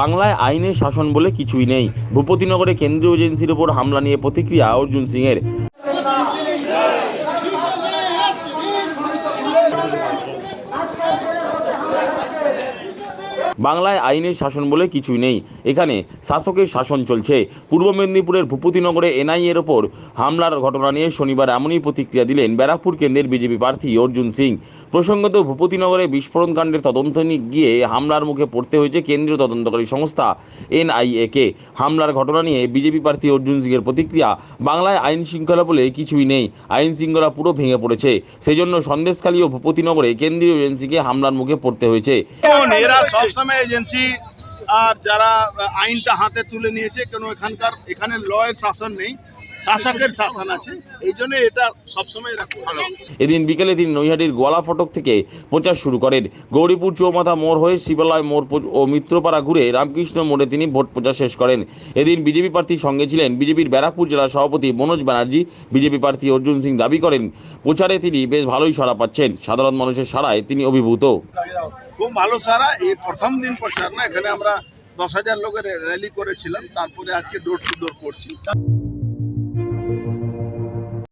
বাংলায় আইনের শাসন বলে কিছুই নেই। ভূপতিনগরে কেন্দ্রীয় এজেন্সির ওপর হামলা নিয়ে প্রতিক্রিয়া অর্জুন সিংয়ের। বাংলায় আইনের শাসন বলে কিছুই নেই। এখানে শাসকের শাসন চলছে। পূর্ব মেদিনীপুরের ভূপতিনগরে এনআইএর ওপর হামলার ঘটনা নিয়ে শনিবার এমনই প্রতিক্রিয়া দিলেন ব্যারাকপুর কেন্দ্রের বিজেপি প্রার্থী অর্জুন সিং। প্রসঙ্গত ভূপতিনগরে বিস্ফোরণ কাণ্ডের তদন্ত গিয়ে হামলার মুখে পড়তে হয়েছে কেন্দ্রীয় তদন্তকারী সংস্থা এনআইএকে। হামলার ঘটনা নিয়ে বিজেপি প্রার্থী অর্জুন সিংয়ের প্রতিক্রিয়া বাংলায় আইন শৃঙ্খলা বলে কিছুই নেই। আইন শৃঙ্খলা পুরো ভেঙে পড়েছে। সেই জন্য সন্দেশখালী ও ভূপতিনগরে কেন্দ্রীয় এজেন্সিকে হামলার মুখে পড়তে হয়েছে। এরা সবসময় এজেন্সি আর যারা আইনটা হাতে তুলে নিয়েছে কেন এখানকার এখানে লয়ের শাসন নেই শাসকের শাসন আছে এই জন্য এটা সবসময় ভালো এদিন বিকেলে তিনি নৈহাটির গোয়ালা ফটক থেকে প্রচার শুরু করেন। গৌরীপুর চৌমাথা মোড় হয়ে শিবালয় মোড় ও মিত্রপাড়া ঘুরে রামকৃষ্ণ মোড়ে তিনি ভোট প্রচার শেষ করেন। এদিন বিজেপি প্রার্থীর সঙ্গে ছিলেন বিজেপির ব্যারাকপুর জেলা সভাপতি মনোজ ব্যানার্জি। বিজেপি প্রার্থী অর্জুন সিং দাবি করেন প্রচারে তিনি বেশ ভালোই সাড়া পাচ্ছেন। সাধারণ মানুষের সাড়ায় তিনি অভিভূত। খুব ভালো সারা। এই প্রথম দিন প্রচার না, এখানে আমরা দশ হাজার লোকের র্যালি করেছিলাম, তারপরে আজকে ডোর টু ডোর করছি।